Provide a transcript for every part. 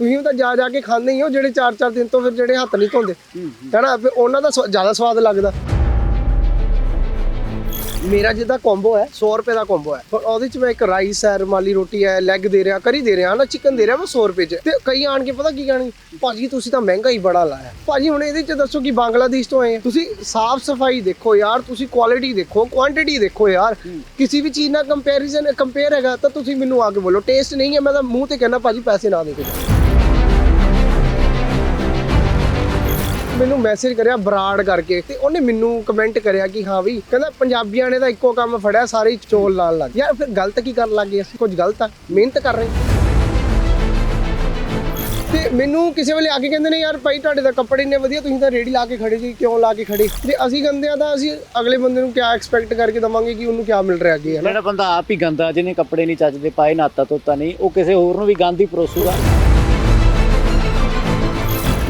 ਤੁਸੀਂ ਤਾਂ ਜਾ ਜਾ ਕੇ ਖਾਂਦੇ ਹੀ ਹੋ ਜਿਹੜੇ 4-4 ਦਿਨ ਤੋਂ ਫਿਰ ਜਿਹੜੇ ਹੱਥ ਨਹੀਂ ਧੋਂਦੇ। ਹੈਨਾ ਫਿਰ ਉਹਨਾਂ ਦਾ ਜ਼ਿਆਦਾ ਸਵਾਦ ਲੱਗਦਾ। ਮੇਰਾ ਜਿਹਦਾ ਕੰਬੋ ਹੈ 100 ਰੁਪਏ ਦਾ ਕੰਬੋ ਹੈ। ਪਰ ਉਹਦੇ ਚ ਮੈਂ ਇੱਕ ਰਾਈਸ ਹੈ ਰੁਮਾਲੀ ਰੋਟੀ ਹੈ ਲੈਗ ਦੇ ਰਿਹਾ ਕਰੀ ਦੇ ਰਿਹਾ ਹਨਾ? ਚਿਕਨ ਦੇ ਰਿਹਾ ਮੈਂ 100 ਰੁਪਏ ਚ। ਤੇ ਕਈ ਆਣ ਕੇ ਪਤਾ ਕੀ ਕਹਿਣਗੇ? ਭਾਜੀ ਤੁਸੀਂ ਤਾਂ ਮਹਿੰਗਾ ਹੀ ਬੜਾ ਲਾਇਆ ਭਾਜੀ ਹੁਣ ਇਹਦੇ ਚ ਦੱਸੋ ਕਿ ਬੰਗਲਾਦੇਸ਼ ਤੋਂ ਆਏ ਆ। ਤੁਸੀਂ ਸਾਫ਼ ਸਫ਼ਾਈ ਦੇਖੋ ਯਾਰ ਤੁਸੀਂ ਕੁਆਲਿਟੀ ਦੇਖੋ ਕੁਆਂਟੀਟੀ ਦੇਖੋ ਯਾਰ। ਕਿਸੇ ਵੀ ਚੀਜ਼ ਨਾਲ ਕੰਪੈਰੀਜ਼ਨ ਕੰਪੇਅਰ ਹੈਗਾ ਤਾਂ ਤੁਸੀਂ ਮੈਨੂੰ ਆ ਕੇ ਬੋਲੋ। ਟੇਸਟ ਨਹੀਂ ਹੈ ਮੈਂ ਤਾਂ ਮੂੰਹ ਤੇ ਕਹਿਣਾ ਭਾਜੀ ਪੈਸੇ ਨਾ ਦੇ ਕੇ ਮੈਨੂੰ ਮੈਸੇਜ ਕਰਿਆ ਬਰਾੜ ਕਰਕੇ ਤੇ ਉਹਨੇ ਮੈਨੂੰ ਕਮੈਂਟ ਕਰਿਆ ਕਿ ਹਾਂ ਵੀ ਕਹਿੰਦਾ ਪੰਜਾਬੀਆਂ ਨੇ ਤਾਂ ਇੱਕੋ ਕੰਮ ਫੜਿਆ, ਸਾਰੇ ਚੋਲ ਲਾਣ ਲੱਗ ਯਾਰ ਫਿਰ ਗਲਤ ਕੀ ਕਰਨ ਲੱਗੇ ਅਸੀਂ? ਕੁਝ ਗਲਤ ਆ? ਮਿਹਨਤ ਕਰ ਰਹੇ ਤੇ ਮੈਨੂੰ ਕਿਸੇ ਵੇਲੇ ਆ ਕੇ ਕਹਿੰਦੇ ਨੇ, ਯਾਰ ਭਾਈ ਤੁਹਾਡੇ ਦਾ ਕੱਪੜੇ ਇੰਨੇ ਵਧੀਆ, ਤੁਸੀਂ ਤਾਂ ਰੇੜੀ ਲਾ ਕੇ ਖੜੇ ਜੀ, ਕਿਉਂ ਲਾ ਕੇ ਖੜੇ? ਤੇ ਅਸੀਂ ਗੰਦੇ ਆ ਤਾਂ ਅਸੀਂ ਅਗਲੇ ਬੰਦੇ ਨੂੰ ਕਿਆ ਐਕਸਪੈਕਟ ਕਰਕੇ ਦਵਾਂਗੇ ਕਿ ਉਹਨੂੰ ਕਿਆ ਮਿਲ ਰਿਹਾ ਅੱਗੇ, ਹੈ ਨਾ? ਜਿਹੜਾ ਬੰਦਾ ਆਪ ਹੀ ਗੰਦਾ, ਜਿਹਨੇ ਕੱਪੜੇ ਨਹੀਂ ਚੱਜਦੇ, ਪਾਏ, ਨਾਤਾ ਤੋਤਾ ਨਹੀਂ, ਉਹ ਕਿਸੇ ਹੋਰ ਨੂੰ ਵੀ ਗੰਦ ਹੀ ਪਰੋਸੂਗਾ।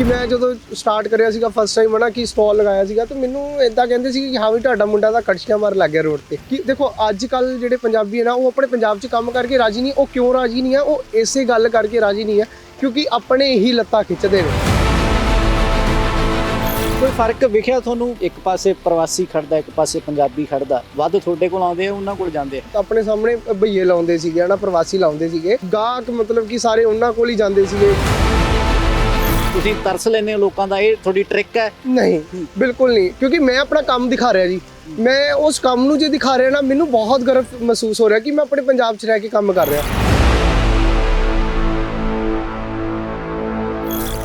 ਕਿ ਮੈਂ ਜਦੋਂ ਸਟਾਰਟ ਕਰਿਆ ਸੀਗਾ ਫਸਟ ਟਾਈਮ ਹਨਾ ਕਿ ਸਟਾਲ ਲਗਾਇਆ ਸੀਗਾ ਤੇ ਮੈਨੂੰ ਇਦਾਂ ਕਹਿੰਦੇ ਸੀ ਕਿ ਹਾਂ ਵੀ ਤੁਹਾਡਾ ਮੁੰਡਾ ਤਾਂ ਕੜਛੀਆਂ ਮਾਰ ਲੱਗ ਗਿਆ ਰੋਡ ਤੇ। ਕਿ ਦੇਖੋ ਅੱਜ ਕੱਲ ਜਿਹੜੇ ਪੰਜਾਬੀ ਹੈ ਨਾ ਉਹ ਆਪਣੇ ਪੰਜਾਬ 'ਚ ਕੰਮ ਕਰਕੇ ਰਾਜੀ ਨਹੀਂ ਉਹ ਕਿਉਂ ਰਾਜੀ ਨਹੀਂ ਆ ਉਹ ਇਸੇ ਗੱਲ ਕਰਕੇ ਰਾਜੀ ਨਹੀਂ ਹੈ ਕਿਉਂਕਿ ਆਪਣੇ ਹੀ ਲੱਤਾਂ ਖਿੱਚਦੇ ਨੇ। ਕੋਈ ਫ਼ਰਕ ਵਿਖਿਆ ਤੁਹਾਨੂੰ? ਇੱਕ ਪਾਸੇ ਪ੍ਰਵਾਸੀ ਖੜਦਾ ਇੱਕ ਪਾਸੇ ਪੰਜਾਬੀ ਖੜਦਾ। ਵੱਧ ਤੁਹਾਡੇ ਕੋਲ ਆਉਂਦੇ ਆ ਉਹਨਾਂ ਕੋਲ ਜਾਂਦੇ ਆ? ਆਪਣੇ ਸਾਹਮਣੇ ਭਈਏ ਲਾਉਂਦੇ ਸੀਗੇ ਹਨਾ ਪ੍ਰਵਾਸੀ ਲਾਉਂਦੇ ਸੀਗੇ। ਗਾਹਕ ਮਤਲਬ ਕਿ ਸਾਰੇ ਉਹਨਾਂ ਕੋਲ ਹੀ ਜਾਂਦੇ ਸੀਗੇ। ਤੁਸੀਂ ਤਰਸ ਲੈਂਦੇ ਹੋ ਲੋਕਾਂ ਦਾ ਇਹ ਤੁਹਾਡੀ ਟ੍ਰਿਕ ਹੈ? ਨਹੀਂ ਬਿਲਕੁਲ ਨਹੀਂ ਕਿਉਂਕਿ ਮੈਂ ਆਪਣਾ ਕੰਮ ਦਿਖਾ ਰਿਹਾ ਜੀ। ਮੈਂ ਉਸ ਕੰਮ ਨੂੰ ਜੇ ਦਿਖਾ ਰਿਹਾ ਨਾ ਮੈਨੂੰ ਬਹੁਤ ਗਰਵ ਮਹਿਸੂਸ ਹੋ ਰਿਹਾ ਕਿ ਮੈਂ ਆਪਣੇ ਪੰਜਾਬ 'ਚ ਰਹਿ ਕੇ ਕੰਮ ਕਰ ਰਿਹਾ।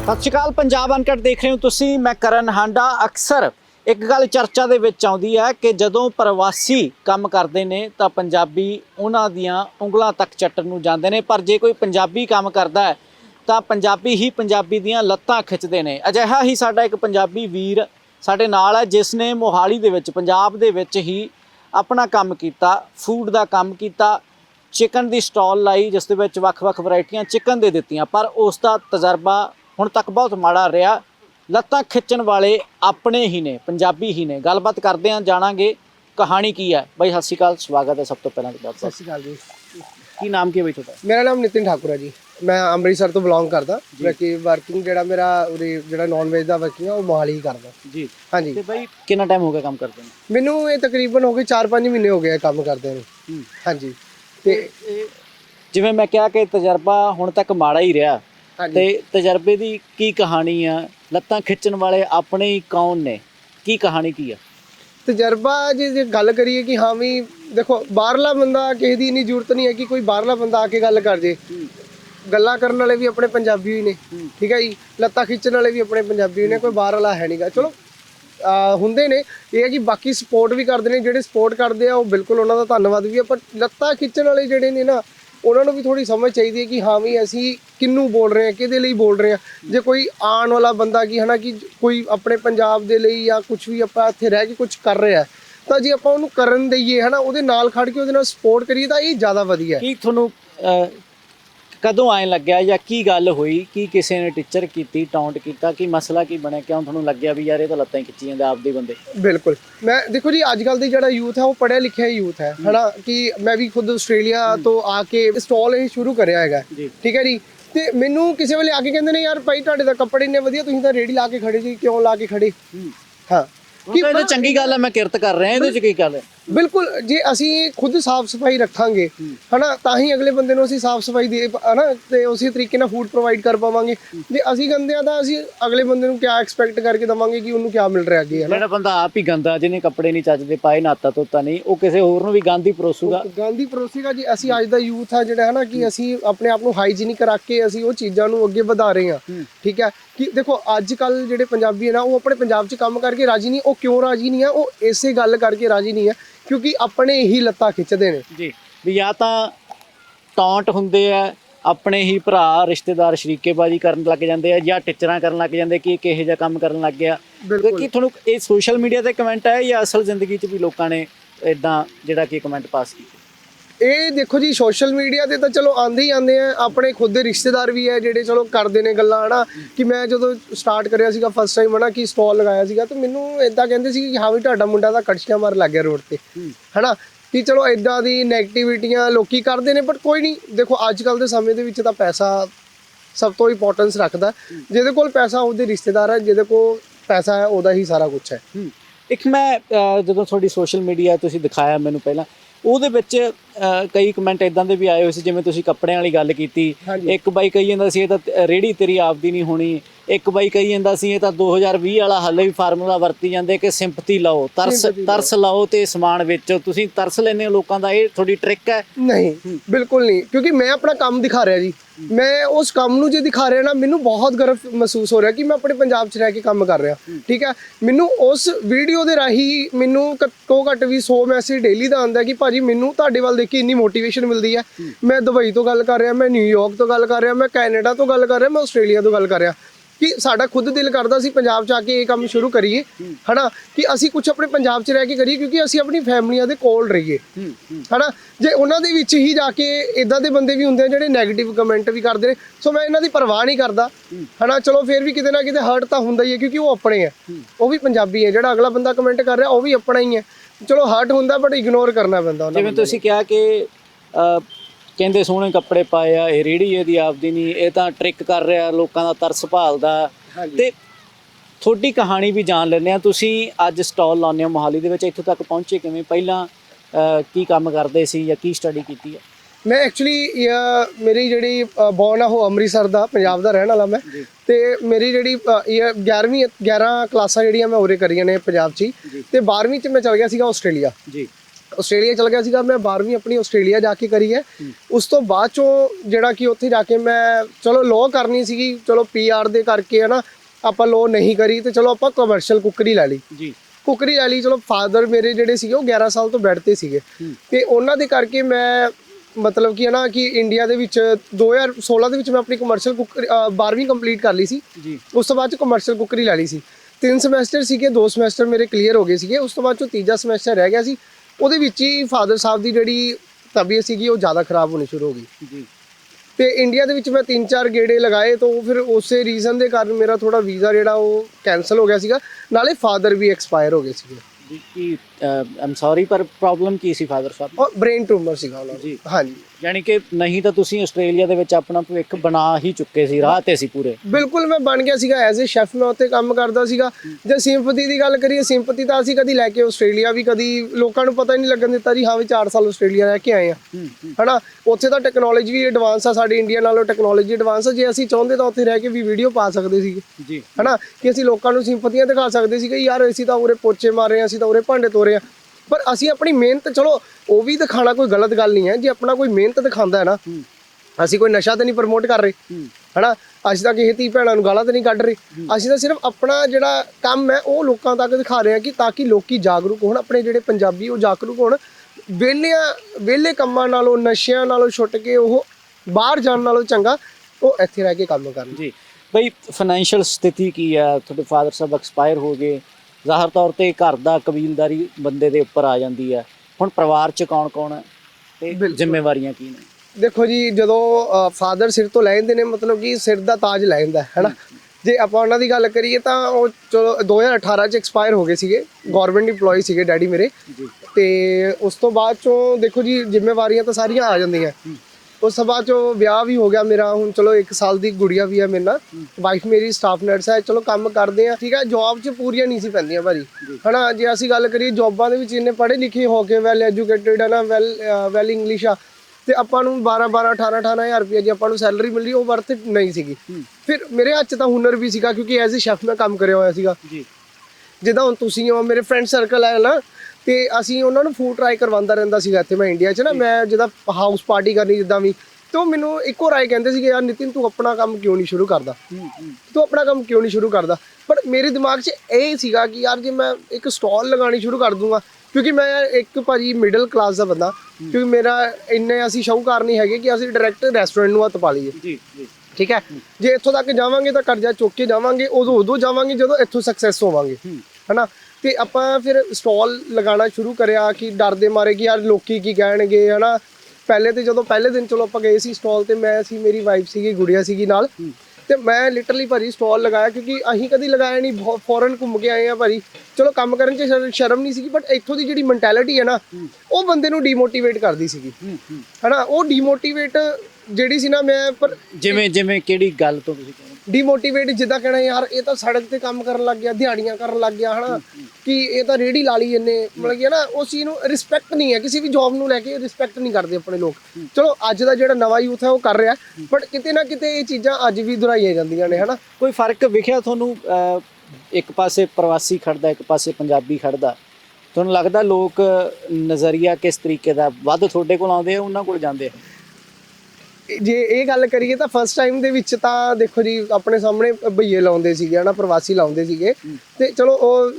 ਸਤਿ ਸ਼੍ਰੀ ਅਕਾਲ ਪੰਜਾਬ ਅਨਕਟ ਦੇਖ ਰਹੇ ਹੋ ਤੁਸੀਂ ਮੈਂ ਕਰਨ ਹਾਂਡਾ। ਅਕਸਰ ਇੱਕ ਗੱਲ ਚਰਚਾ ਦੇ ਵਿੱਚ ਆਉਂਦੀ ਹੈ ਕਿ ਜਦੋਂ ਪ੍ਰਵਾਸੀ ਕੰਮ ਕਰਦੇ ਨੇ ਤਾਂ ਪੰਜਾਬੀ ਉਹਨਾਂ ਦੀਆਂ ਉਂਗਲਾਂ ਤੱਕ ਚੱਟਣ ਨੂੰ ਜਾਂਦੇ ਨੇ ਪਰ ਜੇ ਕੋਈ ਪੰਜਾਬੀ ਕੰਮ ਕਰਦਾ ਹੈ ਤਾਂ ਪੰਜਾਬੀ ਹੀ ਪੰਜਾਬੀ ਦੀਆਂ ਲੱਤਾਂ ਖਿੱਚਦੇ ਨੇ। ਅਜਿਹਾ ਹੀ ਸਾਡਾ ਇੱਕ ਪੰਜਾਬੀ ਵੀਰ ਸਾਡੇ ਨਾਲ ਹੈ ਜਿਸ ਨੇ ਮੋਹਾਲੀ ਦੇ ਵਿੱਚ ਪੰਜਾਬ ਦੇ ਵਿੱਚ ਹੀ ਆਪਣਾ ਕੰਮ ਕੀਤਾ ਫੂਡ ਦਾ ਕੰਮ ਕੀਤਾ ਚਿਕਨ ਦੀ ਸਟਾਲ ਲਾਈ ਜਿਸ ਦੇ ਵਿੱਚ ਵੱਖ-ਵੱਖ ਵੈਰਾਈਟੀਆਂ ਚਿਕਨ ਦੇ ਦਿੱਤੀਆਂ। ਪਰ ਉਸ ਦਾ ਤਜਰਬਾ ਹੁਣ ਤੱਕ ਬਹੁਤ ਮਾੜਾ ਰਿਹਾ। ਲੱਤਾਂ ਖਿੱਚਣ ਵਾਲੇ ਆਪਣੇ ਹੀ ਨੇ ਪੰਜਾਬੀ ਹੀ ਨੇ। ਗੱਲਬਾਤ ਕਰਦੇ ਹਾਂ ਜਾਣਾਂਗੇ ਕਹਾਣੀ ਕੀ ਹੈ। ਬਾਈ ਸਤਿ ਸ਼੍ਰੀ ਅਕਾਲ। ਸਵਾਗਤ ਹੈ ਸਭ ਤੋਂ ਪਹਿਲਾਂ ਤੁਹਾਡਾ। ਸਤਿ ਸ਼੍ਰੀ ਅਕਾਲ ਜੀ। ਕੀ ਨਾਮ ਕੀ ਹੈ ਬਾਈ ਤੁਹਾਡਾ? ਮੇਰਾ ਨਾਮ ਨਿਤਿਨ ਠਾਕੁਰ ਹੈ ਜੀ। ਮੈਂ ਅੰਮ੍ਰਿਤਸਰ ਤੋਂ ਬਿਲੋਂਗ ਕਰਦਾ। ਬਾਕੀ ਵਰਕਿੰਗ ਜਿਹੜਾ ਮੇਰਾ ਉਰੇ ਜਿਹੜਾ ਨਾਨ ਵੈਜ ਦਾ ਵਰਕਿੰਗ ਆ ਉਹ ਮੋਹਾਲੀ ਹੀ ਕਰਦਾ। ਜੀ। ਹਾਂਜੀ। ਤੇ ਬਾਈ ਕਿੰਨਾ ਟਾਈਮ ਹੋ ਗਿਆ ਕੰਮ ਕਰਦੇ ਨੂੰ? ਮੈਨੂੰ ਇਹ ਤਕਰੀਬਨ ਹੋ ਗਏ 4-5 ਮਹੀਨੇ ਹੋ ਗਏ ਆ ਕੰਮ ਕਰਦੇ ਨੂੰ। ਹਾਂਜੀ। ਤੇ ਜਿਵੇਂ ਮੈਂ ਕਿਹਾ ਕਿ ਤਜਰਬਾ ਹੁਣ ਤੱਕ ਮਾੜਾ ਹੀ ਰਿਹਾ। ਤੇ ਤਜਰਬੇ ਦੀ ਕੀ ਕਹਾਣੀ ਆ? ਲੱਤਾਂ ਖਿੱਚਣ ਵਾਲੇ ਆਪਣੇ ਹੀ ਕੌਣ ਨੇ? ਕੀ ਕਹਾਣੀ ਕੀ ਆ? ਤਜਰਬਾ ਜੇ ਜੇ ਗੱਲ ਕਰੀਏ ਕਿ ਹਾਂ ਵੀ ਦੇਖੋ ਬਾਹਰਲਾ ਬੰਦਾ ਕਿਸੇ ਦੀ ਇੰਨੀ ਜ਼ਰੂਰਤ ਨਹੀਂ ਹੈ ਕਿ ਕੋਈ ਬਾਹਰਲਾ ਬੰਦਾ ਆ ਕੇ ਗੱਲ ਕਰ ਜੇ। ਗੱਲਾਂ ਕਰਨ ਵਾਲੇ ਵੀ ਆਪਣੇ ਪੰਜਾਬੀ ਹੀ। ਨੇ ਠੀਕ ਹੈ ਜੀ? ਲੱਤਾਂ ਖਿੱਚਣ ਵਾਲੇ ਵੀ ਆਪਣੇ ਪੰਜਾਬੀ ਹੀ ਨੇ ਕੋਈ ਬਾਹਰ ਵਾਲਾ ਹੈ ਨਹੀਂਗਾ ਚਲੋ ਆ ਹੁੰਦੇ ਨੇ। ਇਹ ਹੈ ਕਿ ਬਾਕੀ ਸਪੋਰਟ ਵੀ ਕਰਦੇ ਨੇ ਜਿਹੜੇ ਸਪੋਰਟ ਕਰਦੇ ਆ ਉਹ ਬਿਲਕੁਲ ਉਹਨਾਂ ਦਾ ਧੰਨਵਾਦ ਵੀ ਹੈ ਪਰ ਲੱਤਾਂ ਖਿੱਚਣ ਵਾਲੇ ਜਿਹੜੇ ਨੇ ਨਾ ਉਹਨਾਂ ਨੂੰ ਵੀ ਥੋੜੀ ਸਮਝ ਚਾਹੀਦੀ ਹੈ ਕਿ ਹਾਂ ਵੀ ਅਸੀਂ ਕਿੰਨੂੰ ਬੋਲ ਰਹੇ ਹਾਂ ਕਿਹਦੇ ਲਈ ਬੋਲ ਰਹੇ ਹਾਂ। ਜੇ ਕੋਈ ਆਉਣ ਵਾਲਾ ਬੰਦਾ ਕੀ ਹਨਾ ਕਿ ਕੋਈ ਆਪਣੇ ਪੰਜਾਬ ਦੇ ਲਈ ਜਾਂ ਕੁਝ ਵੀ ਆਪਾਂ ਇੱਥੇ ਰਹਿ ਕੇ ਕੁਝ ਕਰ ਰਿਹਾ ਤਾਂ ਜੇ ਆਪਾਂ ਉਹਨੂੰ ਕਰਨ ਦਈਏ ਹਨਾ ਉਹਦੇ ਨਾਲ ਖੜ ਕੇ ਉਹਦੇ ਨਾਲ ਸਪੋਰਟ ਕਰੀਏ ਤਾਂ ਇਹ ਜ਼ਿਆਦਾ ਵਧੀਆ ਹੈ। ਕੀ ਤੁਹਾਨੂੰ ਕਦੋਂ ਆਏ ਲੱਗਿਆ ਜਾਂ ਕੀ ਗੱਲ ਹੋਈ? ਕੀ ਕਿਸੇ ਨੇ ਟੀਚਰ ਕੀਤੀ ਟੌਂਟ ਕੀਤਾ? ਕੀ ਮਸਲਾ ਕੀ ਬਣਿਆ? ਕਿਉਂ ਤੁਹਾਨੂੰ ਲੱਗਿਆ ਵੀ ਯਾਰ ਇਹ ਤਾਂ ਲੱਤਾਂ ਹੀ ਖਿੱਚੀ ਜਾਂਦੇ ਆਪਦੇ ਬੰਦੇ? ਬਿਲਕੁਲ। ਮੈਂ ਦੇਖੋ ਜੀ ਅੱਜ ਕੱਲ ਦੀ ਜਿਹੜਾ ਯੂਥ ਹੈ ਉਹ ਪੜ੍ਹਿਆ ਲਿਖਿਆ ਯੂਥ ਹੈ ਹਨਾ? ਕਿ ਮੈਂ ਵੀ ਖੁਦ ਆਸਟ੍ਰੇਲੀਆ ਤੋਂ ਆ ਕੇ ਸਟਾਲ ਇਹ ਸ਼ੁਰੂ ਕਰਿਆ ਹੈਗਾ। ਠੀਕ ਹੈ ਜੀ? ਤੇ ਮੈਨੂੰ ਕਿਸੇ ਵੇਲੇ ਆ ਕੇ ਕਹਿੰਦੇ ਨੇ ਯਾਰ ਭਾਈ ਤੁਹਾਡੇ ਤਾਂ ਕੱਪੜੇ ਇੰਨੇ ਵਧੀਆ ਤੁਸੀਂ ਤਾਂ ਰੇੜੀ ਲਾ ਕੇ ਖੜੇ ਜੀ ਕਿਉਂ ਲਾ ਕੇ ਖੜੇ? ਹਾਂ। ਕੀ ਇਹ ਤਾਂ ਚੰਗੀ ਗੱਲ ਹੈ ਮੈਂ ਕਿਰਤ ਕਰ ਰਿਹਾ ਇਹਦੇ ਚ ਕੀ ਗੱਲ ਹੈ? ਬਿਲਕੁਲ ਜੇ ਅਸੀਂ ਖੁਦ ਸਾਫ਼ ਸਫ਼ਾਈ ਰੱਖਾਂਗੇ ਹਨਾ ਤਾਂ ਹੀ ਅਗਲੇ ਬੰਦੇ ਨੂੰ ਅਸੀਂ ਸਾਫ਼ ਸਫ਼ਾਈ ਦੇ ਹਨਾ ਤੇ ਉਸੇ ਤਰੀਕੇ ਨਾਲ ਫੂਡ ਪ੍ਰੋਵਾਈਡ ਕਰ ਪਾਵਾਂਗੇ। ਜੇ ਅਸੀਂ ਗੰਦੇ ਆ ਤਾਂ ਅਸੀਂ ਅਗਲੇ ਬੰਦੇ ਨੂੰ ਕਿਆ ਐਕਸਪੈਕਟ ਕਰਕੇ ਦਵਾਂਗੇ ਕਿ ਉਹਨੂੰ ਕਿਆ ਮਿਲ ਰਿਹਾ ਅੱਗੇ ਹਨਾ? ਜਿਹੜਾ ਬੰਦਾ ਆਪ ਹੀ ਗੰਦਾ ਜਿਹਨੇ ਕੱਪੜੇ ਨਹੀਂ ਚੱਜਦੇ ਪਾਏ ਨਾਤਾ ਤੋਤਾ ਨਹੀਂ ਉਹ ਕਿਸੇ ਹੋਰ ਨੂੰ ਵੀ ਗੰਦ ਹੀ ਪਰੋਸੂਗਾ। ਗਾਂਧੀ ਪਰੋਸੇਗਾ ਜੀ ਅਸੀਂ ਅੱਜ ਦਾ ਯੂਥ ਆ ਜਿਹੜਾ ਹੈ ਨਾ ਕਿ ਅਸੀਂ ਆਪਣੇ ਆਪ ਨੂੰ ਹਾਈਜੀਨਿਕ ਰੱਖ ਕੇ ਅਸੀਂ ਉਹ ਚੀਜ਼ਾਂ ਨੂੰ ਅੱਗੇ ਵਧਾ ਰਹੇ ਹਾਂ ਠੀਕ ਹੈ? ਕਿ ਦੇਖੋ ਅੱਜ ਕੱਲ ਜਿਹੜੇ ਪੰਜਾਬੀ ਨਾ ਉਹ ਆਪਣੇ ਪੰਜਾਬ 'ਚ ਕੰਮ ਕਰਕੇ ਰਾਜੀ ਨਹੀਂ ਉਹ ਕਿਉਂ ਰਾਜੀ ਨਹੀਂ ਆ? ਉਹ ਇਸੇ ਗੱਲ ਕਰਕੇ ਰਾਜੀ ਨਹੀਂ ਹੈ ਕਿਉਂਕਿ ਆਪਣੇ ਹੀ ਲੱਤਾਂ ਖਿੱਚਦੇ ਨੇ। ਜੀ। ਵੀ ਜਾਂ ਤਾਂ ਟੌਂਟ ਹੁੰਦੇ ਆ ਆਪਣੇ ਹੀ ਭਰਾ ਰਿਸ਼ਤੇਦਾਰ ਸ਼ਰੀਕੇਬਾਜ਼ੀ ਕਰਨ ਲੱਗ ਜਾਂਦੇ ਆ ਜਾਂ ਟੀਚਰਾਂ ਕਰਨ ਲੱਗ ਜਾਂਦੇ ਕਿ ਇਹ ਕਿਹੋ ਜਿਹਾ ਕੰਮ ਕਰਨ ਲੱਗ ਗਿਆ। ਬਿਲਕੁਲ। ਕਿ ਤੁਹਾਨੂੰ ਇਹ ਸੋਸ਼ਲ ਮੀਡੀਆ ਤੇ ਕਮੈਂਟ ਹੈ ਜਾਂ ਅਸਲ ਜ਼ਿੰਦਗੀ 'ਚ ਵੀ ਲੋਕਾਂ ਨੇ ਇਦਾਂ ਜਿਹੜਾ ਕਿ ਕਮੈਂਟ ਪਾਸ ਕੀਤੇ? ਇਹ ਦੇਖੋ ਜੀ ਸੋਸ਼ਲ ਮੀਡੀਆ ਤੇ ਤਾਂ ਚਲੋ ਆਂਦੇ ਹੀ ਆਂਦੇ ਆ। ਆਪਣੇ ਖੁਦ ਦੇ ਰਿਸ਼ਤੇਦਾਰ ਵੀ ਹੈ ਜਿਹੜੇ ਚਲੋ ਕਰਦੇ ਨੇ ਗੱਲਾਂ ਹਨਾ? ਕਿ ਮੈਂ ਜਦੋਂ ਸਟਾਰਟ ਕਰਿਆ ਸੀਗਾ ਫਸਟ ਟਾਈਮ ਹਨਾ ਕਿ ਸਟਾਲ ਲਗਾਇਆ ਸੀਗਾ ਤੇ ਮੈਨੂੰ ਇਦਾਂ ਕਹਿੰਦੇ ਸੀ ਕਿ ਹਾਂ ਵੀ ਤੁਹਾਡਾ ਮੁੰਡਾ ਤਾਂ ਕੜਛੀਆਂ ਮਾਰ ਲੱਗ ਗਿਆ ਰੋਡ ਤੇ ਹਨਾ? ਕਿ ਚਲੋ ਇਦਾਂ ਦੀ 네ਗੇਟਿਵਿਟੀਆਂ ਲੋਕੀ ਕਰਦੇ ਨੇ ਬਟ ਕੋਈ ਨਹੀਂ ਦੇਖੋ ਅੱਜ ਕੱਲ ਦੇ ਸਮੇਂ ਦੇ ਵਿੱਚ ਤਾਂ ਪੈਸਾ ਸਭ ਤੋਂ ਇੰਪੋਰਟੈਂਸ ਰੱਖਦਾ। ਜਿਹਦੇ ਕੋਲ ਪੈਸਾ ਉਹਦੇ ਰਿਸ਼ਤੇਦਾਰ ਹੈ ਜਿਹਦੇ ਕੋਲ ਪੈਸਾ ਹੈ ਉਹਦਾ ਹੀ ਸਾਰਾ ਕੁਝ ਹੈ। ਇੱਕ ਮੈਂ ਜਦੋਂ ਤੁਹਾਡੀ ਸੋਸ਼ਲ ਮੀਡੀਆ ਤੁਸੀਂ ਦਿਖਾਇਆ ਮੈਨੂੰ ਪਹਿਲਾਂ ਉਹਦੇ ਵਿੱਚ ਕਈ ਕਮੈਂਟ ਇਦਾਂ ਦੇ ਵੀ ਆਏ ਹੋਏ ਸੀ ਜਿਵੇਂ ਤੁਸੀਂ ਕੱਪੜਿਆਂ ਵਾਲੀ ਗੱਲ ਕੀਤੀ। ਇੱਕ ਬਾਈ ਕਹੀ ਜਾਂਦਾ ਸੀ ਇਹ ਤਾਂ ਰੇੜੀ ਤੇਰੀ ਆਪਦੀ ਨਹੀਂ ਹੋਣੀ ਇੱਕ ਬਾਈ ਕਹੀ ਜਾਂਦਾ ਸੀ ਇਹ ਤਾਂ 2020 ਵਾਲਾ ਹਾਲੇ ਵੀ ਫਾਰਮੂਲਾ ਵਰਤੀ ਜਾਂਦੇ ਕਿ ਸਿੰਪਥੀ ਲਾਓ ਤਰਸ ਤਰਸ ਲਾਓ ਤੇ ਸਮਾਨ ਵੇਚੋ। ਤੁਸੀਂ ਤਰਸ ਹੋ ਲੋਕਾਂ ਦਾ ਇਹ ਤੁਹਾਡੀ ਟ੍ਰਿਕ ਹੈ। ਨਹੀਂ ਬਿਲਕੁਲ ਨਹੀਂ ਕਿਉਂਕਿ ਮੈਂ ਆਪਣਾ ਕੰਮ ਦਿਖਾ ਰਿਹਾ ਜੀ। ਮੈਂ ਉਸ ਕੰਮ ਨੂੰ ਜੇ ਦਿਖਾ ਰਿਹਾ ਨਾ ਮੈਨੂੰ ਬਹੁਤ ਗਰਵ ਮਹਿਸੂਸ ਹੋ ਰਿਹਾ ਕਿ ਮੈਂ ਆਪਣੇ ਪੰਜਾਬ 'ਚ ਰਹਿ ਕੇ ਕੰਮ ਕਰ ਰਿਹਾ। ਠੀਕ ਹੈ ਮੈਨੂੰ ਉਸ ਵੀਡੀਓ ਦੇ ਰਾਹੀਂ ਮੈਨੂੰ ਘੱਟੋ ਘੱਟ ਵੀ 100 ਮੈਸੇਜ ਡੇਲੀ ਦਾ ਆਉਂਦਾ ਕਿ ਭਾਜੀ ਮੈਨੂੰ ਤੁਹਾਡੇ ਵੱਲ ਦੇਖ ਕੇ ਇੰਨੀ ਮੋਟੀਵੇਸ਼ਨ ਮਿਲਦੀ ਹੈ। ਮੈਂ ਦੁਬਈ ਤੋਂ ਗੱਲ ਕਰ ਰਿਹਾ ਮੈਂ ਨਿਊਯਾਰਕ ਤੋਂ ਗੱਲ ਕਰ ਰਿਹਾ ਮੈਂ ਕੈਨੇਡਾ ਤੋਂ ਗੱਲ ਕਰ ਰਿਹਾ ਮੈਂ ਆਸਟ੍ਰੇਲੀਆ ਤੋਂ ਗੱਲ ਕਰ ਰਿਹਾ। ਕਿ ਸਾਡਾ ਖੁਦ ਦਿਲ ਕਰਦਾ ਸੀ ਪੰਜਾਬ 'ਚ ਆ ਕੇ ਇਹ ਕੰਮ ਸ਼ੁਰੂ ਕਰੀਏ ਹਨਾ? ਕਿ ਅਸੀਂ ਕੁਝ ਆਪਣੇ ਪੰਜਾਬ 'ਚ ਰਹਿ ਕੇ ਕਰੀਏ ਕਿਉਂਕਿ ਅਸੀਂ ਆਪਣੀ ਫੈਮਲੀਆਂ ਦੇ ਕੋਲ ਰਹੀਏ। ਹਨਾ? ਜੇ ਉਹਨਾਂ ਦੇ ਵਿੱਚ ਹੀ ਜਾ ਕੇ ਇਦਾਂ ਦੇ ਬੰਦੇ ਵੀ ਹੁੰਦੇ ਆ ਜਿਹੜੇ 네ਗੇਟਿਵ ਕਮੈਂਟ ਵੀ ਕਰਦੇ ਨੇ ਸੋ ਮੈਂ ਇਹਨਾਂ ਦੀ ਪਰਵਾਹ ਨਹੀਂ ਕਰਦਾ। ਹਨਾ? ਚਲੋ ਫਿਰ ਵੀ ਕਿਤੇ ਨਾ ਕਿਤੇ ਹਰਟ ਤਾਂ ਹੁੰਦਾ ਹੀ ਹੈ ਕਿਉਂਕਿ ਉਹ ਆਪਣੇ ਆ। ਉਹ ਵੀ ਪੰਜਾਬੀ ਹੈ ਜਿਹੜਾ ਅਗਲਾ ਬੰਦਾ ਕਮੈਂਟ ਕਰ ਰਿਹਾ ਉਹ ਵੀ ਆਪਣਾ ਹੀ ਹੈ। ਚਲੋ ਹਰਟ ਹੁੰਦਾ ਬਟ ਇਗਨੋਰ ਕਰਨਾ ਪੈਂਦਾ ਉਹਨਾਂ ਜਿਵੇਂ ਤੁਸੀਂ ਕਿਹਾ ਕਿ ਕਹਿੰਦੇ ਸੋਹਣੇ ਕੱਪੜੇ ਪਾਏ ਆ ਇਹ ਰੇੜੀ ਇਹਦੀ ਆਪਦੀ ਨਹੀਂ ਇਹ ਤਾਂ ਟ੍ਰਿਕ ਕਰ ਰਿਹਾ ਲੋਕਾਂ ਦਾ ਤਰਸ ਭਾਲਦਾ। ਤੇ ਤੁਹਾਡੀ ਕਹਾਣੀ ਵੀ ਜਾਣ ਲੈਂਦੇ ਆ ਤੁਸੀਂ ਅੱਜ ਸਟਾਲ ਲਾਉਂਦੇ ਹੋ ਮੋਹਾਲੀ ਦੇ ਵਿੱਚ ਇੱਥੋਂ ਤੱਕ ਪਹੁੰਚੇ ਕਿਵੇਂ? ਪਹਿਲਾਂ ਕੀ ਕੰਮ ਕਰਦੇ ਸੀ ਜਾਂ ਕੀ ਸਟੱਡੀ ਕੀਤੀ ਹੈ? ਮੈਂ ਐਕਚੁਅਲੀ ਮੇਰੀ ਜਿਹੜੀ ਬੌਨ ਆ ਉਹ ਅੰਮ੍ਰਿਤਸਰ ਦਾ ਪੰਜਾਬ ਦਾ ਰਹਿਣ ਵਾਲਾ ਮੈਂ। ਤੇ ਮੇਰੀ ਜਿਹੜੀ ਅ, ਇਹ 11ਵੀਂ 11 ਕਲਾਸਾਂ ਜਿਹੜੀਆਂ ਮੈਂ ਉਰੇ ਕਰੀਆਂ ਨੇ ਪੰਜਾਬ 'ਚ ਤੇ 12ਵੀਂ 'ਚ ਮੈਂ ਚਲ ਗਿਆ ਸੀਗਾ ਆਸਟ੍ਰੇਲੀਆ। ਜੀ। ਆਸਟ੍ਰੇਲੀਆ ਚਲ ਗਿਆ ਸੀਗਾ ਮੈਂ 12ਵੀਂ ਆਪਣੀ ਆਸਟ੍ਰੇਲੀਆ ਜਾ ਕੇ ਕਰੀ ਹੈ। ਉਸ ਤੋਂ ਬਾਅਦ ਚੋਂ ਜਿਹੜਾ ਕਿ ਉੱਥੇ ਜਾ ਕੇ ਮੈਂ ਚਲੋ ਲੋ ਕਰਨੀ ਸੀਗੀ ਚਲੋ ਪੀਆਰ ਦੇ ਕਰਕੇ ਹਨਾ ਆਪਾਂ ਲੋ ਨਹੀਂ ਕਰੀ ਤੇ ਚਲੋ ਆਪਾਂ ਕਮਰਸ਼ੀਅਲ ਕੁੱਕਰੀ ਲੈ ਲਈ। ਜੀ। ਕੁੱਕਰੀ ਲੈ ਲਈ ਚਲੋ ਫਾਦਰ ਮੇਰੇ ਜਿਹੜੇ ਸੀਗੇ ਉਹ 11 ਸਾਲ ਤੋਂ ਬੈੱਡ ਤੇ ਸੀਗੇ ਤੇ ਉਹਨਾਂ ਦੇ ਕਰਕੇ ਮੈਂ ਮਤਲਬ ਕਿ ਹਨਾ ਕਿ ਇੰਡੀਆ ਦੇ ਵਿੱਚ 2016 ਦੇ ਵਿੱਚ ਮੈਂ ਆਪਣੀ ਕਮਰਸ਼ੀਅਲ ਕੁੱਕਰੀ 12ਵੀਂ ਕੰਪਲੀਟ ਕਰ ਲਈ ਸੀ। ਜੀ। ਉਸ ਤੋਂ ਬਾਅਦ ਚ ਕਮਰਸ਼ੀਅਲ ਕੁੱਕਰੀ ਲੈ ਲਈ ਸੀ। ਤਿੰਨ ਸਮੈਸਟਰ ਸੀਗੇ ਦੋ ਸਮੈਸਟਰ ਮੇਰੇ ਕਲੀਅਰ ਹੋ ਗਏ ਸੀਗੇ। ਉਸ ਤੋਂ ਬਾਅਦ ਚੋਂ ਤੀਜਾ ਸਮੈਸਟਰ ਰਹਿ ਗਿਆ ਸੀ। ਉਹਦੇ ਵਿੱਚ ਹੀ ਫਾਦਰ ਸਾਹਿਬ ਦੀ ਜਿਹੜੀ ਤਬੀਅਤ ਸੀਗੀ ਉਹ ਜ਼ਿਆਦਾ ਖਰਾਬ ਹੋਣੀ ਸ਼ੁਰੂ ਹੋ ਗਈ। ਜੀ। ਤੇ ਇੰਡੀਆ ਦੇ ਵਿੱਚ ਮੈਂ ਤਿੰਨ ਚਾਰ ਗੇੜੇ ਲਗਾਏ ਤਾਂ ਉਹ ਫਿਰ ਉਸੇ ਰੀਜ਼ਨ ਦੇ ਕਾਰਨ ਮੇਰਾ ਥੋੜਾ ਵੀਜ਼ਾ ਜਿਹੜਾ ਉਹ ਕੈਨਸਲ ਹੋ ਗਿਆ ਸੀਗਾ। ਨਾਲੇ ਫਾਦਰ ਵੀ ਐਕਸਪਾਇਰ ਹੋ ਗਏ ਸੀਗੇ। ਜੀ ਕੀ ਆਮ ਸੌਰੀ ਪਰ ਪ੍ਰੋਬਲਮ ਕੀ ਸੀ ਫਾਦਰ ਸਾਹਿਬ? ਔਰ ਬ੍ਰੇਨ ਟਿਊਮਰ ਸੀਗਾ ਉਹਨਾਂ ਜੀ। ਨੂੰ ਹਾਂਜੀ। ਯਾਨੀ ਕਿ ਨਹੀਂ ਤਾਂ ਤੁਸੀਂ ਆਸਟ੍ਰੇਲੀਆ ਦੇ ਵਿੱਚ ਆਪਣਾ ਭਵਿੱਖ ਬਣਾ ਹੀ ਚੁੱਕੇ ਸੀ ਰਾਹ ਤੇ ਸੀ ਪੂਰੇ। ਬਿਲਕੁਲ ਮੈਂ ਬਣ ਗਿਆ ਸੀਗਾ ਐਜ਼ ਅ ਸ਼ੈਫ ਮੈਂ ਉੱਥੇ ਕੰਮ ਕਰਦਾ ਸੀਗਾ। ਜੇ ਸਿੰਪਥੀ ਦੀ ਗੱਲ ਕਰੀਏ ਸਿੰਪਥੀ ਤਾਂ ਅਸੀਂ ਕਦੀ ਲੈ ਕੇ ਆਸਟ੍ਰੇਲੀਆ ਵੀ ਕਦੀ ਲੋਕਾਂ ਨੂੰ ਪਤਾ ਹੀ ਨਹੀਂ ਲੱਗਣ ਦਿੱਤਾ ਜੀ ਹਾਂ ਵੀ 4 ਸਾਲ ਆਸਟ੍ਰੇਲੀਆ ਰਹਿ ਕੇ ਆਏ ਆ ਹਨਾ? ਉੱਥੇ ਤਾਂ ਟੈਕਨੋਲੋਜੀ ਵੀ ਐਡਵਾਂਸ ਆ ਸਾਡੀ ਇੰਡੀਆ ਨਾਲੋਂ ਟੈਕਨੋਲੋਜੀ ਐਡਵਾਂਸ ਆ। ਜੇ ਅਸੀਂ ਚਾਹੁੰਦੇ ਤਾਂ ਉੱਥੇ ਰਹਿ ਕੇ ਵੀ ਵੀਡੀਓ ਪਾ ਸਕਦੇ ਸੀਗੇ। ਜੀ। ਹਨਾ? ਕਿ ਅਸੀਂ ਲੋਕਾਂ ਨੂੰ ਸਿੰਪਥੀਆਂ ਦਿਖਾ ਸਕਦੇ ਸੀ ਕਿ ਯਾਰ ਅਸੀਂ ਤਾਂ ਉਰੇ ਪੋਚੇ ਮਾਰੇ ਆ ਅਸੀਂ ਤਾਂ ਉਰੇ ਭਾਂਡੇ ਤੋਰੇ ਆ। ਪਰ ਅਸੀਂ ਆਪਣੀ ਮਿਹਨਤ ਚਲੋ ਉਹ ਵੀ ਦਿਖਾਣਾ ਕੋਈ ਗਲਤ ਗੱਲ ਨਹੀਂ ਹੈ। ਜੇ ਆਪਣਾ ਕੋਈ ਮਿਹਨਤ ਦਿਖਾਉਂਦਾ ਹੈ ਨਾ ਅਸੀਂ ਕੋਈ ਨਸ਼ਾ ਤਾਂ ਨਹੀਂ ਪ੍ਰਮੋਟ ਕਰ ਰਹੇ। ਹਨਾ? ਅਸੀਂ ਤਾਂ ਕਿਸੇ ਧੀ ਭੈਣਾਂ ਨੂੰ ਗਾਲਾਂ ਤਾਂ ਨਹੀਂ ਕੱਢ ਰਹੇ। ਅਸੀਂ ਤਾਂ ਸਿਰਫ ਆਪਣਾ ਜਿਹੜਾ ਕੰਮ ਹੈ ਉਹ ਲੋਕਾਂ ਤੱਕ ਦਿਖਾ ਰਹੇ ਹਾਂ ਕਿ ਤਾਂ ਕਿ ਲੋਕੀ ਜਾਗਰੂਕ ਹੋਣ ਆਪਣੇ ਜਿਹੜੇ ਪੰਜਾਬੀ ਉਹ ਜਾਗਰੂਕ ਹੋਣ। ਵਿਹਲਿਆਂ ਵਿਹਲੇ ਕੰਮਾਂ ਨਾਲੋਂ ਨਸ਼ਿਆਂ ਨਾਲੋਂ ਛੁੱਟ ਕੇ ਉਹ ਬਾਹਰ ਜਾਣ ਨਾਲੋਂ ਚੰਗਾ ਉਹ ਇੱਥੇ ਰਹਿ ਕੇ ਕੰਮ ਕਰਨ ਜੀ। ਬਈ ਫਾਈਨੈਂਸ਼ੀਅਲ ਸਥਿਤੀ ਕੀ ਆ ਤੁਹਾਡੇ ਫਾਦਰ ਸਾਹਿਬ ਐਕਸਪਾਇਰ ਹੋ ਗਏ। ਜ਼ਾਹਰ ਤੌਰ ਤੇ ਘਰ ਦਾ ਕਬੀਲਦਾਰੀ ਬੰਦੇ ਦੇ ਉੱਪਰ ਆ ਜਾਂਦੀ ਹੈ। ਹੁਣ ਪਰਿਵਾਰ ਚ ਕੌਣ ਕੌਣ ਹੈ ਤੇ। ਜ਼ਿੰਮੇਵਾਰੀਆਂ ਕੀ ਨੇ? ਦੇਖੋ ਜੀ ਜਦੋਂ ਫਾਦਰ ਸਿਰ ਤੋਂ ਲੈ ਜਾਂਦੇ ਨੇ ਮਤਲਬ ਕਿ ਸਿਰ ਦਾ ਤਾਜ ਲੈ ਜਾਂਦਾ ਹੈ ਹਨਾ? ਜੇ ਆਪਾਂ ਉਹਨਾਂ ਦੀ ਗੱਲ ਕਰੀਏ ਤਾਂ ਉਹ ਚਲੋ 2018 ਚ ਐਕਸਪਾਇਰ ਹੋ ਗਏ ਸੀਗੇ। ਗਵਰਨਮੈਂਟ EMPLOYE ਸੀਗੇ ਡੈਡੀ ਮੇਰੇ। ਤੇ ਉਸ ਤੋਂ ਬਾਅਦ ਚੋਂ ਦੇਖੋ ਜੀ ਜ਼ਿੰਮੇਵਾਰੀਆਂ ਤਾਂ ਸਾਰੀਆਂ ਆ ਜਾਂਦੀਆਂ। ਉਸ ਤੋਂ ਬਾਅਦ ਚੋਂ ਵਿਆਹ ਵੀ ਹੋ ਗਿਆ ਮੇਰਾ ਹੁਣ ਚਲੋ 1 ਸਾਲ ਦੀ ਗੁੜੀਆ ਵੀ ਹੈ ਮੇਰੇ ਨਾਲ। ਵਾਈਫ ਮੇਰੀ ਸਟਾਫ ਨਰਸ ਹੈ ਚਲੋ ਕੰਮ ਕਰਦੇ ਆ। ਠੀਕ ਹੈ ਜੌਬ 'ਚ ਪੂਰੀਆਂ ਨਹੀਂ ਸੀ ਪੈਂਦੀਆਂ ਭਾਜੀ। ਹਨਾ ਜੇ ਅਸੀਂ ਗੱਲ ਕਰੀਏ ਜੌਬਾਂ ਦੇ ਵਿੱਚ ਇੰਨੇ ਪੜ੍ਹੇ ਲਿਖੇ ਹੋ ਕੇ ਵੈਲ ਐਜੂਕੇਟਿਡ ਹੈ ਨਾ ਵੈਲ ਵੈਲ ਇੰਗਲਿਸ਼ ਆ ਤੇ ਆਪਾਂ ਨੂੰ 12 12 18 18000 ਰੁਪਏ ਜੇ ਆਪਾਂ ਨੂੰ ਸੈਲਰੀ ਮਿਲ ਰਹੀ ਉਹ ਵਰਥ ਨਹੀਂ ਸੀਗੀ। ਫਿਰ ਮੇਰੇ ਹੱਥ 'ਚ ਤਾਂ ਹੁਨਰ ਵੀ ਸੀਗਾ ਕਿਉਂਕਿ ਐਜ਼ ਅ ਸ਼ੈਫ ਮੈਂ ਕੰਮ ਕਰਿਆ ਹੋਇਆ ਸੀਗਾ। ਜੀ। ਜਿੱਦਾਂ ਹੁਣ ਤੁਸੀਂ ਹੋ ਮੇਰੇ ਫਰੈਂਡ ਸਰਕਲ ਹੈ ਨਾ ਤੇ ਅਸੀਂ ਉਹਨਾਂ ਨੂੰ ਫੂਡ ਟਰਾਈ ਕਰਵਾਉਂਦਾ ਰਹਿੰਦਾ ਸੀਗਾ ਇੱਥੇ ਮੈਂ ਇੰਡੀਆ 'ਚ ਨਾ ਮੈਂ ਜਿੱਦਾਂ ਹਾਊਸ ਪਾਰਟੀ ਕਰਨੀ ਜਿੱਦਾਂ ਵੀ ਤੇ ਉਹ ਮੈਨੂੰ ਇੱਕੋ ਰਾਏ ਕਹਿੰਦੇ ਸੀਗੇ ਯਾਰ ਨਿਤਿਨ ਤੂੰ ਆਪਣਾ ਕੰਮ ਕਿਉਂ ਨਹੀਂ ਸ਼ੁਰੂ ਕਰਦਾ? ਤੂੰ ਆਪਣਾ ਕੰਮ ਕਿਉਂ ਨਹੀਂ ਸ਼ੁਰੂ ਕਰਦਾ? ਪਰ ਮੇਰੇ ਦਿਮਾਗ 'ਚ ਇਹ ਸੀਗਾ ਕਿ ਯਾਰ ਜੇ ਮੈਂ ਇੱਕ ਸਟਾਲ ਲਗਾਣੀ ਸ਼ੁਰੂ ਕਰ ਦੂੰਗਾ ਕਿਉਂਕਿ ਮੈਂ ਯਾਰ ਇੱਕ ਭਾਜੀ ਮਿਡਲ ਕਲਾਸ ਦਾ ਬੰਦਾ ਕਿਉਂਕਿ ਮੇਰਾ ਇੰਨੇ ਅਸੀਂ ਸ਼ੌਹਕਾਰ ਨਹੀਂ ਹੈਗੇ ਕਿ ਅਸੀਂ ਡਾਇਰੈਕਟ ਰੈਸਟੋਰੈਂਟ ਨੂੰ ਹੱਥ ਪਾ ਲਈਏ। ਜੀ ਜੀ। ਠੀਕ ਹੈ? ਜੇ ਇੱਥੋਂ ਤੱਕ ਜਾਵਾਂਗੇ ਤਾਂ ਕਰਜ਼ਾ ਚੁੱਕ ਕੇ ਜਾਵਾਂਗੇ ਉਦੋਂ ਉਦੋਂ ਜਾਵਾਂਗੇ ਜਦੋਂ ਇੱਥੋਂ ਸਕਸੈਸ ਹੋਵਾਂਗੇ। ਹਨਾ? ਤੇ ਆਪਾਂ ਫਿਰ ਸਟਾਲ ਲਗਾਉਣਾ ਸ਼ੁਰੂ ਕਰਿਆ ਕਿ ਡਰਦੇ ਮਾਰੇ ਕਿ ਯਾਰ ਲੋਕੀ ਕੀ ਕਹਿਣਗੇ ਹਨਾ? ਪਹਿਲੇ ਤੇ ਜਦੋਂ ਪਹਿਲੇ ਦਿਨ ਚਲੋ ਆਪਾਂ ਗਏ ਸੀ ਸਟਾਲ ਤੇ ਮੈਂ ਸੀ ਮੇਰੀ ਵਾਈਫ ਸੀਗੀ ਗੁੜੀਆ ਸੀਗੀ ਨਾਲ। ਤੇ ਮੈਂ ਲਿਟਰਲੀ ਭਾਜੀ ਸਟਾਲ ਲਗਾਇਆ ਕਿਉਂਕਿ ਅਸੀਂ ਕਦੀ ਲਗਾਇਆ ਨਹੀਂ ਫੋਰਨ ਘੁੰਮ ਕੇ ਆਏ ਆ ਭਾਜੀ। ਚਲੋ ਕੰਮ ਕਰਨ 'ਚ ਸ਼ਰ- ਸ਼ਰਮ ਨਹੀਂ ਸੀਗੀ ਬਟ ਇੱਥੋਂ ਦੀ ਜਿਹੜੀ ਮੈਂਟੈਲਿਟੀ ਹੈ ਨਾ ਉਹ ਬੰਦੇ ਨੂੰ ਡੀਮੋਟੀਵੇਟ ਕਰਦੀ ਸੀਗੀ। ਹਨਾ? ਉਹ ਡੀਮੋਟੀਵੇਟ ਜਿਹੜੀ ਸੀ ਨਾ ਮੈਂ ਪਰ ਜਿਵੇਂ ਜਿਵੇਂ ਕਿਹੜੀ ਗੱਲ ਤੋਂ ਤੁਸੀਂ ਡੀਮੋਟੀਵੇਟ ਜਿੱਦਾਂ ਕਹਿਣਾ ਯਾਰ, ਇਹ ਤਾਂ ਸੜਕ ਤੇ ਕੰਮ ਕਰਨ ਲੱਗ ਗਿਆ, ਦਿਹਾੜੀਆਂ ਕਰਨ ਲੱਗ ਗਿਆ, ਹਨਾ? ਕਿ ਇਹ ਤਾਂ ਰੇੜੀ ਲਾ ਲਈ ਇਹਨੇ। ਮਤਲਬ ਕਿ ਨਾ ਉਸ ਚੀਜ਼ ਨੂੰ ਰਿਸਪੈਕਟ ਨਹੀਂ ਹੈ। ਕਿਸੇ ਵੀ ਜੌਬ ਨੂੰ ਲੈ ਕੇ ਰਿਸਪੈਕਟ ਨਹੀਂ ਕਰਦੇ ਆਪਣੇ ਲੋਕ। ਚਲੋ, ਅੱਜ ਦਾ ਜਿਹੜਾ ਨਵਾਂ ਯੂਥ ਹੈ, ਉਹ ਕਰ ਰਿਹਾ। ਬਟ ਕਿਤੇ ਨਾ ਕਿਤੇ ਇਹ ਚੀਜ਼ਾਂ ਅੱਜ ਵੀ ਦੁਹਰਾਈਆਂ ਜਾਂਦੀਆਂ ਨੇ, ਹਨਾ? ਕੋਈ ਫ਼ਰਕ ਵਿਖਿਆ ਤੁਹਾਨੂੰ? ਇੱਕ ਪਾਸੇ ਪ੍ਰਵਾਸੀ ਖੜਦਾ, ਇੱਕ ਪਾਸੇ ਪੰਜਾਬੀ ਖੜਦਾ। ਤੁਹਾਨੂੰ ਲੱਗਦਾ ਲੋਕ ਨਜ਼ਰੀਆ ਕਿਸ ਤਰੀਕੇ ਦਾ, ਵੱਧ ਤੁਹਾਡੇ ਕੋਲ ਆਉਂਦੇ ਆ, ਉਹਨਾਂ ਕੋਲ ਜਾਂਦੇ ਆ? ਜੇ ਇਹ ਗੱਲ ਕਰੀਏ ਤਾਂ ਫਸਟ ਟਾਈਮ ਦੇ ਵਿੱਚ ਤਾਂ ਦੇਖੋ ਜੀ ਆਪਣੇ ਸਾਹਮਣੇ ਭਈਏ ਲਾਉਂਦੇ ਸੀਗੇ ਹਨਾ ਪ੍ਰਵਾਸੀ ਲਾਉਂਦੇ ਸੀਗੇ। ਤੇ ਚਲੋ ਉਹ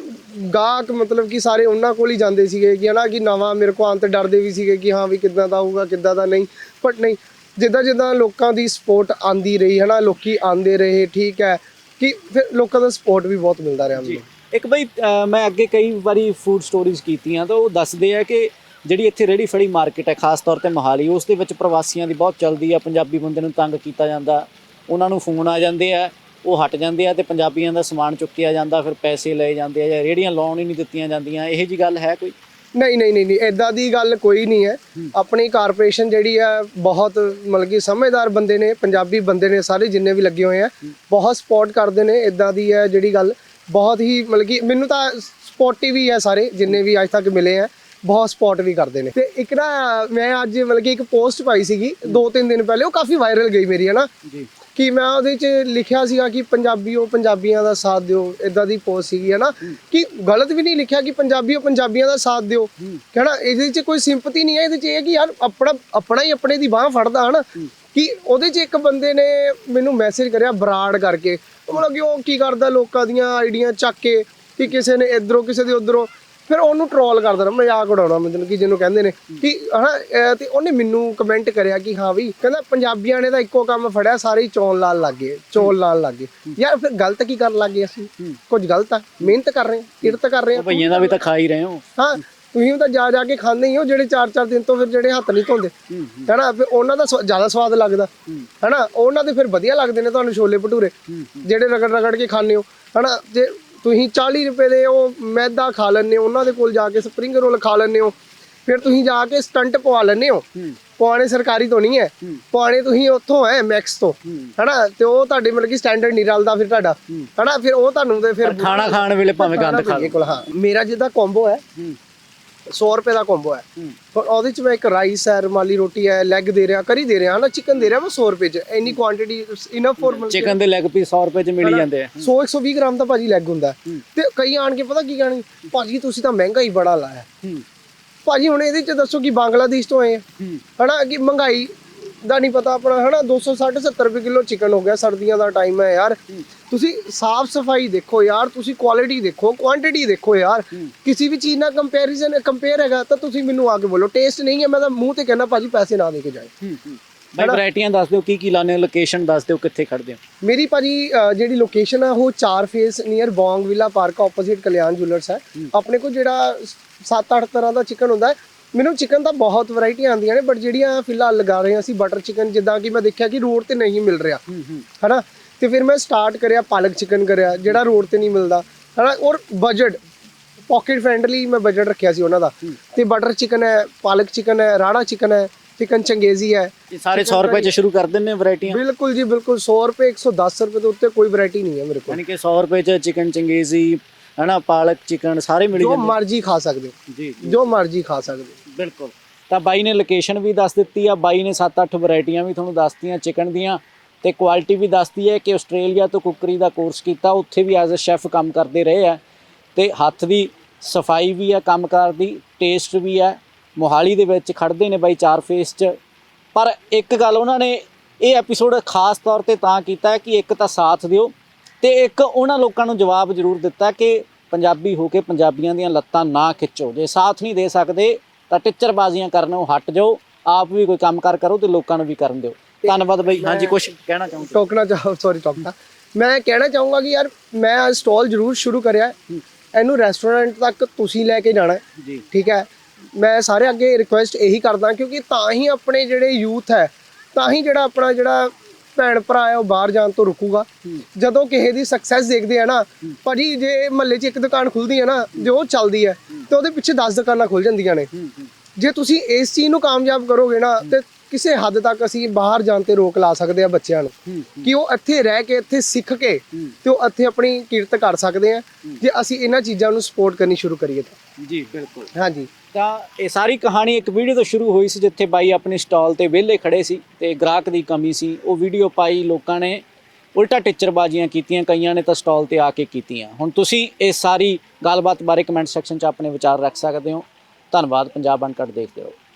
ਗਾਹਕ ਮਤਲਬ ਕਿ ਸਾਰੇ ਉਹਨਾਂ ਕੋਲ ਹੀ ਜਾਂਦੇ ਸੀਗੇ ਕਿ ਹਨਾ ਕਿ ਨਵਾਂ ਮੇਰੇ ਕੋ ਆਉਣ ਤੇ ਡਰਦੇ ਵੀ ਸੀਗੇ ਕਿ ਹਾਂ ਵੀ ਕਿੱਦਾਂ ਦਾ ਹੋਊਗਾ ਕਿੱਦਾਂ ਦਾ ਨਹੀਂ। ਬਟ ਨਹੀਂ ਜਿੱਦਾਂ ਜਿੱਦਾਂ ਲੋਕਾਂ ਦੀ ਸਪੋਰਟ ਆਂਦੀ ਰਹੀ ਹਨਾ ਲੋਕੀ ਆਂਦੇ ਰਹੇ ਠੀਕ ਹੈ ਕਿ ਫਿਰ ਲੋਕਾਂ ਦਾ ਸਪੋਰਟ ਵੀ ਬਹੁਤ ਮਿਲਦਾ ਰਿਹਾ ਮੈਨੂੰ। ਇੱਕ ਬਈ ਮੈਂ ਅੱਗੇ ਕਈ ਵਾਰੀ ਫੂਡ ਸਟੋਰੀਜ਼ ਕੀਤੀਆਂ ਤਾਂ ਉਹ ਦੱਸਦੇ ਆ ਕਿ ਜਿਹੜੀ ਇੱਥੇ ਰੇੜੀ ਫੜੀ ਮਾਰਕੀਟ ਹੈ ਖਾਸ ਤੌਰ ਤੇ ਮੋਹਾਲੀ ਉਸ ਦੇ ਵਿੱਚ ਪ੍ਰਵਾਸੀਆਂ ਦੀ ਬਹੁਤ ਚੱਲਦੀ ਆ ਪੰਜਾਬੀ ਬੰਦੇ ਨੂੰ ਤੰਗ ਕੀਤਾ ਜਾਂਦਾ। ਉਹਨਾਂ ਨੂੰ ਫੋਨ ਆ ਜਾਂਦੇ ਆ ਉਹ ਹਟ ਜਾਂਦੇ ਆ ਤੇ ਪੰਜਾਬੀਆਂ ਦਾ ਸਮਾਨ ਚੁੱਕਿਆ ਜਾਂਦਾ ਫਿਰ ਪੈਸੇ ਲਏ ਜਾਂਦੇ ਆ ਜਾਂ ਰੇੜੀਆਂ ਲਾਉਣ ਹੀ ਨਹੀਂ ਦਿੱਤੀਆਂ ਜਾਂਦੀਆਂ। ਇਹੋ ਜੀ ਗੱਲ ਹੈ ਕੋਈ? ਨਹੀਂ ਨਹੀਂ ਨਹੀਂ ਨਹੀਂ ਐਦਾਂ ਦੀ ਗੱਲ ਕੋਈ ਨਹੀਂ ਹੈ। ਆਪਣੀ ਕਾਰਪੋਰੇਸ਼ਨ ਜਿਹੜੀ ਹੈ ਬਹੁਤ ਮਤਲਬ ਕਿ ਸਮਝਦਾਰ ਬੰਦੇ ਨੇ ਪੰਜਾਬੀ ਬੰਦੇ ਨੇ ਸਾਰੇ ਜਿੰਨੇ ਵੀ ਲੱਗੇ ਹੋਏ ਆ ਬਹੁਤ ਸਪੋਰਟ ਕਰਦੇ ਨੇ ਐਦਾਂ ਦੀ ਹੈ ਜਿਹੜੀ ਗੱਲ ਬਹੁਤ ਹੀ ਮਤਲਬ ਕਿ ਮੈਨੂੰ ਤਾਂ ਸਪੋਰਟਿਵ ਹੀ ਹੈ ਸਾਰੇ ਜਿੰਨੇ ਵੀ ਅੱਜ ਤੱਕ ਮਿਲੇ ਆ। ਬਹੁਤ ਸਪੋਰਟ ਵੀ ਕਰਦੇ ਨੇ। ਤੇ ਇੱਕ ਨਾ ਮੈਂ ਅੱਜ ਮਤਲਬ ਕਿ ਇੱਕ ਪੋਸਟ ਪਾਈ ਸੀਗੀ ਦੋ ਤਿੰਨ ਦਿਨ ਪਹਿਲੇ ਉਹ ਕਾਫੀ ਵਾਇਰਲ ਗਈ ਮੇਰੀ ਹੈ ਨਾ ਜੀ। ਕਿ ਮੈਂ ਉਹਦੇ ਚ ਲਿਖਿਆ ਸੀਗਾ ਕਿ ਪੰਜਾਬੀਓ ਪੰਜਾਬੀਆਂ ਦਾ ਸਾਥ ਦਿਓ ਇਦਾਂ ਦੀ ਪੋਸਟ ਸੀਗੀ ਹੈ ਨਾ ਕਿ ਗਲਤ ਵੀ ਨਹੀਂ ਲਿਖਿਆ ਕਿ ਪੰਜਾਬੀਓ ਪੰਜਾਬੀਆਂ ਦਾ ਸਾਥ ਦਿਓ। ਕਹਿਣਾ ਇਹਦੇ ਚ ਕੋਈ ਸਿੰਪਥੀ ਨਹੀਂ ਹੈ ਇਹਦੇ ਚ ਇਹ ਕਿ ਯਾਰ ਆਪਣਾ ਆਪਣਾ ਹੀ ਆਪਣੇ ਦੀ ਬਾਹ ਫੜਦਾ ਹਨ? ਕਿ ਉਹਦੇ ਚ ਇੱਕ ਬੰਦੇ ਨੇ ਮੈਨੂੰ ਮੈਸੇਜ ਕਰਿਆ ਬਰਾੜ ਕਰਕੇ। ਉਹ ਮਤਲਬ ਕਿ ਉਹ ਕੀ ਕਰਦਾ ਲੋਕਾਂ ਦੀਆਂ ਆਈਡੀਆਂ ਚੱਕ ਕੇ ਕਿ ਕਿਸੇ ਨੇ ਇਧਰੋਂ ਕਿਸੇ ਦੇ ਉਧਰੋਂ ਫਿਰ ਉਹਨੂੰ ਟਰੋਲ ਕਰ ਦੇਣਾ ਮਜ਼ਾਕ ਉਡਾਉਣਾ ਮਤਲਬ ਕਿ ਜਿਹਨੂੰ ਕਹਿੰਦੇ ਨੇ। ਕਿ ਹਨਾ ਤੇ ਉਹਨੇ ਮੈਨੂੰ ਕਮੈਂਟ ਕਰਿਆ ਕਿ ਹਾਂ ਵੀ ਕਹਿੰਦਾ ਪੰਜਾਬੀਆਂ ਨੇ ਤਾਂ ਇੱਕੋ ਕੰਮ ਫੜਿਆ ਸਾਰੇ ਹੀ ਚੌਲ ਲਾਣ ਲੱਗੇ ਚੌਲ ਲਾਣ ਲੱਗੇ ਯਾਰ ਫਿਰ ਗਲਤ ਕੀ ਕਰਨ ਲੱਗੇ ਅਸੀਂ? ਕੁਝ ਗਲਤ ਆ ਮਿਹਨਤ ਕਰ ਰਹੇ ਹਾਂ ਕਿਰਤ ਕਰ ਰਹੇ ਹਾਂ ਭਈਆਂ ਦਾ ਵੀ ਤਾਂ ਖਾ ਹੀ ਰਹੇ ਹੋ। ਹਾਂ ਤੁਸੀਂ ਤਾਂ ਜਾ ਜਾ ਕੇ ਖਾਂਦੇ ਹੀ ਹੋ ਜਿਹੜੇ 4-4 ਦਿਨ ਤੋਂ ਫਿਰ ਜਿਹੜੇ ਹੱਥ ਨਹੀਂ ਧੋਂਦੇ। ਹੈਨਾ ਫਿਰ ਉਹਨਾਂ ਦਾ ਜ਼ਿਆਦਾ ਸਵਾਦ ਲੱਗਦਾ। ਹੈਨਾ ਉਹਨਾਂ ਦੇ ਫਿਰ ਵਧੀਆ ਲੱਗਦੇ ਨੇ ਤੁਹਾਨੂੰ ਛੋਲੇ ਭਟੂਰੇ। ਜਿਹੜੇ ਰਗੜ ਰਗੜ ਕੇ ਖਾਂਦੇ ਹੋ। ਹੈਨਾ ਜੇ ਤੁਸੀਂ 40 ਰੁਪਏ ਦੇ ਉਹ ਮੈਦਾ ਖਾ ਲੈਂਦੇ ਹੋ ਉਹਨਾਂ ਦੇ ਕੋਲ ਜਾ ਕੇ ਸਪਰਿੰਗ ਰੋਲ ਖਾ ਲੈਂਦੇ ਹੋ। ਫਿਰ ਤੁਸੀਂ ਜਾ ਕੇ ਸਟੰਟ ਪਵਾ ਲੈਂਦੇ ਹੋ। ਪਵਾਣੇ ਸਰਕਾਰੀ ਤੋਂ ਨਹੀਂ ਹੈ। ਪਵਾਣੇ ਤੁਸੀਂ ਉੱਥੋਂ ਹੈ ਮੈਕਸ ਤੋਂ। ਹੈਨਾ ਤੇ ਉਹ ਤੁਹਾਡੇ ਮਤਲਬ ਕਿ ਸਟੈਂਡਰਡ ਨਹੀਂ ਰਲਦਾ ਫਿਰ ਤੁਹਾਡਾ। ਹੈਨਾ ਫਿਰ ਉਹ ਤੁਹਾਨੂੰ ਤੇ ਫਿਰ ਖਾਣਾ ਖਾਣ ਵੇਲੇ ਭਾਵੇਂ ਗੰਦ ਖਾ ਹਾਂ। ਮੇਰਾ ਜਿੱਦਾਂ ਕੰਬੋ ਹੈ। 100 ਰੁਪਏ ਦਾ ਕੰਬੋ ਹੈ। ਪਰ ਉਹਦੇ ਚ ਮੈਂ ਇੱਕ ਰਾਈਸ ਹੈ ਰੁਮਾਲੀ ਰੋਟੀ ਹੈ ਲੈਗ ਦੇ ਰਿਹਾ ਕਰੀ ਦੇ ਰਿਹਾ ਹਨਾ? ਚਿਕਨ ਦੇ ਰਿਹਾ ਮੈਂ 100 ਰੁਪਏ ਚ। ਇੰਨੀ ਕੁਆਂਟੀਟੀ ਇਨਫ ਫॉर ਚਿਕਨ ਦੇ ਲੈਗ ਪੀਸ 100 ਰੁਪਏ ਚ ਮਿਲ ਜਾਂਦੇ ਆ। 100 120 ਗ੍ਰਾਮ ਦਾ ਭਾਜੀ ਲੈਗ ਹੁੰਦਾ। ਤੇ ਕਈ ਆਣ ਕੇ ਪਤਾ ਕੀ ਕਹਿਣਗੇ? ਭਾਜੀ ਤੁਸੀਂ ਤਾਂ ਮਹਿੰਗਾ ਹੀ ਬੜਾ ਲਾਇਆ। ਭਾਜੀ ਹੁਣ ਇਹਦੇ ਚ ਦੱਸੋ ਕਿ ਬੰਗਲਾਦੇਸ਼ ਤੋਂ ਆਏ ਹਨਾ? ਕਿ ਮਹਿੰਗਾਈ ਦਾ ਨਹੀਂ ਪਤਾ ਆਪਣਾ ਹਨਾ? 260 70 ਰੁਪਏ ਕਿਲੋ ਚਿਕਨ ਹੋ ਗਿਆ ਸਰਦੀਆਂ ਦਾ ਟਾਈਮ ਹੈ ਯਾਰ। ਤੁਸੀਂ ਸਾਫ਼ ਸਫ਼ਾਈ ਦੇਖੋ ਯਾਰ ਤੁਸੀਂ ਕੁਆਲਿਟੀ ਦੇਖੋ ਕੁਆਂਟੀਟੀ ਦੇਖੋ ਯਾਰ। ਕਿਸੇ ਵੀ ਚੀਜ਼ ਨਾਲ ਕੰਪੈਰੀਜ਼ਨ ਕੰਪੇਅਰ ਹੈਗਾ ਤਾਂ ਤੁਸੀਂ ਮੈਨੂੰ ਆ ਕੇ ਬੋਲੋ। ਟੇਸਟ ਨਹੀਂ ਹੈ ਮੈਂ ਤਾਂ ਮੂੰਹ ਤੇ ਕਹਿਣਾ ਭਾਜੀ ਪੈਸੇ ਨਾ ਦੇ ਕੇ ਜਾਏ ਬਾਈ ਵੈਰਾਈਟੀਆਂ ਦੱਸ ਦਿਓ ਕੀ ਕੀ ਲਾਣੇ ਹੋ ਲੋਕੇਸ਼ਨ ਦੱਸ ਦਿਓ ਕਿੱਥੇ ਖੜਦੇ ਹੋ? ਮੇਰੀ ਭਾਜੀ ਜਿਹੜੀ ਲੋਕੇਸ਼ਨ ਆ ਉਹ ਚਾਰ phase near Bong villa park opposite Kalyan jewellers ਹੈ। ਆਪਣੇ ਕੋਲ ਜਿਹੜਾ 7-8 ਤਰ੍ਹਾਂ ਦਾ ਚਿਕਨ ਹੁੰਦਾ ਹੈ ਮੈਨੂੰ ਚਿਕਨ ਤਾਂ ਬਹੁਤ ਵੈਰਾਈਟੀਆਂ ਆਉਂਦੀਆਂ ਨੇ ਬਟ ਜਿਹੜੀਆਂ ਫਿਲਹਾਲ ਲਗਾ ਰਹੇ ਹਾਂ ਅਸੀਂ ਬਟਰ ਚਿਕਨ ਜਿੱਦਾਂ ਕਿ ਮੈਂ ਦੇਖਿਆ ਕਿ ਰੋਡ ਤੇ ਨਹੀਂ ਮਿਲ ਰਿਹਾ। ਹਨਾ? ਤੇ ਫਿਰ ਮੈਂ ਸਟਾਰਟ ਕਰਿਆ ਪਾਲਕ ਚਿਕਨ ਕਰਿਆ ਜਿਹੜਾ ਰੋਡ ਤੇ ਨਹੀਂ ਮਿਲਦਾ। ਹਨਾ? ਔਰ ਬਜਟ ਪਾਕਟ ਫ੍ਰੈਂਡਲੀ ਮੈਂ ਬਜਟ ਰੱਖਿਆ ਸੀ ਉਹਨਾਂ ਦਾ। ਤੇ ਬਟਰ ਚਿਕਨ ਹੈ ਪਾਲਕ ਚਿਕਨ ਹੈ ਰਾੜਾ ਚਿਕਨ ਹੈ ਚਿਕਨ ਚੰਗੇਜ਼ੀ ਹੈ। ਇਹ ਸਾਰੇ 100 ਰੁਪਏ ਚ ਸ਼ੁਰੂ ਕਰ ਦਿੰਨੇ ਵੈਰਾਈਟੀਆਂ ਬਿਲਕੁਲ ਜੀ ਬਿਲਕੁਲ। 100 ਰੁਪਏ 110 ਰੁਪਏ ਤੋਂ ਉੱਤੇ ਕੋਈ ਵੈਰਾਈਟੀ ਨਹੀਂ ਹੈ ਮੇਰੇ ਕੋਲ। ਯਾਨੀ ਕਿ 100 ਰੁਪਏ ਚ ਚਿਕਨ ਚੰਗੇਜ਼ੀ ਹਨਾ? ਪਾਲਕ ਚਿਕਨ ਸਾਰੇ ਮਿਲ ਜੋ ਜਾਂਦੇ ਮਰਜ਼ੀ ਖਾ ਸਕਦੇ ਜੀ ਜੋ। ਮਰਜ਼ੀ ਖਾ ਸਕਦੇ। ਬਿਲਕੁਲ। ਤਾਂ ਬਾਈ ਨੇ ਲੋਕੇਸ਼ਨ ਵੀ ਦੱਸ ਦਿੱਤੀ ਆ, ਬਾਈ ਨੇ 7-8 ਵੈਰਾਈਟੀਆਂ ਵੀ ਤੁਹਾਨੂੰ ਦੱਸਤੀਆਂ ਚਿਕਨ ਦੀਆਂ, ਤੇ ਕੁਆਲਿਟੀ ਵੀ ਦੱਸਦੀ ਹੈ ਕਿ ਆਸਟ੍ਰੇਲੀਆ ਤੋਂ ਕੁੱਕਰੀ ਦਾ ਕੋਰਸ ਕੀਤਾ, ਉੱਥੇ ਵੀ ਐਜ਼ ਅ ਸ਼ੈਫ ਕੰਮ ਕਰਦੇ ਰਹੇ ਆ, ਤੇ ਹੱਥ ਦੀ ਸਫ਼ਾਈ ਵੀ ਆ, ਕੰਮਕਾਰ ਦੀ ਟੇਸਟ ਵੀ ਆ, ਮੋਹਾਲੀ ਦੇ ਵਿੱਚ ਖੜਦੇ ਨੇ ਬਾਈ ਚਾਰ ਫੇਸ 'ਚ। ਪਰ ਇੱਕ ਗੱਲ ਉਹਨਾਂ ਨੇ ਇਹ ਐਪੀਸੋਡ ਖਾਸ ਤੌਰ ਤੇ ਤਾਂ ਕੀਤਾ ਕਿ ਇੱਕ ਤਾਂ ਸਾਥ ਦਿਓ, ਤੇ ਇੱਕ ਉਹਨਾਂ ਲੋਕਾਂ ਨੂੰ ਜਵਾਬ ਜ਼ਰੂਰ ਦਿੱਤਾ ਕਿ ਪੰਜਾਬੀ ਹੋ ਕੇ ਪੰਜਾਬੀਆਂ ਦੀਆਂ ਲੱਤਾਂ ਨਾ ਖਿੱਚੋ। ਜੇ ਸਾਥ ਨਹੀਂ ਦੇ ਸਕਦੇ ਤਾਂ ਟਿੱਚਰਬਾਜ਼ੀਆਂ ਕਰਨੋਂ ਹਟ ਜਾਓ ਆਪ ਵੀ ਕੋਈ ਕੰਮ ਕਾਰ ਕਰੋ ਤੇ ਲੋਕਾਂ ਨੂੰ ਵੀ ਕਰਨ ਦਿਓ। ਧੰਨਵਾਦ ਬਾਈ। ਹਾਂਜੀ ਕੁਝ ਕਹਿਣਾ ਚਾਹੁੰਦੇ ਟੋਕਣਾ ਚਾਹ ਸੌਰੀ ਟੋਕਣਾ ਮੈਂ ਕਹਿਣਾ ਚਾਹੂੰਗਾ ਕਿ ਯਾਰ ਮੈਂ ਸਟਾਲ ਜ਼ਰੂਰ ਸ਼ੁਰੂ ਕਰਿਆ। ਹੈ। ਇਹਨੂੰ ਰੈਸਟੋਰੈਂਟ ਤੱਕ ਤੁਸੀਂ ਲੈ ਕੇ ਜਾਣਾ। ਜੀ। ਠੀਕ ਹੈ? ਮੈਂ ਸਾਰੇ ਅੱਗੇ ਰਿਕੁਐਸਟ ਇਹੀ ਕਰਦਾ ਕਿਉਂਕਿ ਤਾਂ ਹੀ ਆਪਣੇ ਜਿਹੜੇ ਯੂਥ ਹੈ ਤਾਂ ਹੀ ਜਿਹੜਾ ਆਪਣਾ ਜਿਹੜਾ ਭੈਣ ਭਰਾ ਹੈ ਉਹ ਬਾਹਰ ਜਾਣ ਤੋਂ ਰੁਕੂਗਾ। ਜਦੋਂ ਕਿਸੇ ਦੀ ਸਕਸੈਸ ਦੇਖਦੇ ਆ ਨਾ ਭਾਜੀ ਜੇ ਮਹੱਲੇ 'ਚ ਇੱਕ ਦੁਕਾਨ ਖੁੱਲਦੀ ਹੈ ਨਾ ਜੇ ਉਹ ਚੱਲਦੀ ਹੈ ਤੇ ਉਹਦੇ ਪਿੱਛੇ 10 ਦੁਕਾਨਾਂ ਖੁੱਲ ਜਾਂਦੀਆਂ ਨੇ। ਜੇ ਤੁਸੀਂ ਇਸ ਚੀਜ਼ ਨੂੰ ਕਾਮਯਾਬ ਕਰੋਗੇ ਨਾ ਤੇ ਕਿਸੇ ਹੱਦ ਤੱਕ ਅਸੀਂ ਬਾਹਰ ਜਾਣ ਤੇ ਰੋਕ ਲਾ ਸਕਦੇ ਆ ਬੱਚਿਆਂ ਨੂੰ। ਕਿ ਉਹ ਇੱਥੇ ਰਹਿ ਕੇ ਇੱਥੇ ਸਿੱਖ ਕੇ ਤੇ ਉਹ ਇੱਥੇ ਆਪਣੀ ਕਿਰਤ ਕਰ ਸਕਦੇ ਆ। ਜੇ ਅਸੀਂ ਇਹਨਾਂ ਚੀਜ਼ਾਂ ਨੂੰ ਸਪੋਰਟ ਕਰਨੀ ਸ਼ੁਰੂ ਕਰੀਏ ਤਾਂ। ਜੀ ਬਿਲਕੁਲ। ਹਾਂਜੀ। ਤਾਂ ਇਹ ਸਾਰੀ ਕਹਾਣੀ ਇੱਕ ਵੀਡੀਓ ਤੋਂ ਸ਼ੁਰੂ ਹੋਈ ਸੀ ਜਿੱਥੇ ਬਾਈ ਆਪਣੀ ਸਟਾਲ ਤੇ ਵਿਹਲੇ ਖੜੇ ਸੀ ਤੇ ਗ੍ਰਾਹਕ ਦੀ ਕਮੀ ਸੀ। ਉਹ ਵੀਡੀਓ ਪਾਈ ਲੋਕਾਂ ਨੇ ਉਲਟਾ ਟਿੱਚਰਬਾਜ਼ੀਆਂ ਕੀਤੀਆਂ ਕਈਆਂ ਨੇ ਤਾਂ ਸਟਾਲ ਤੇ ਆ ਕੇ ਕੀਤੀਆਂ। ਹੁਣ ਤੁਸੀਂ ਇਸ ਸਾਰੀ ਗੱਲਬਾਤ ਬਾਰੇ ਕਮੈਂਟ ਸੈਕਸ਼ਨ 'ਚ ਆਪਣੇ ਵਿਚਾਰ ਰੱਖ ਸਕਦੇ ਹੋ। ਧੰਨਵਾਦ ਪੰਜਾਬ ਅਨਕਟ ਦੇਖਦੇ ਰਹੋ।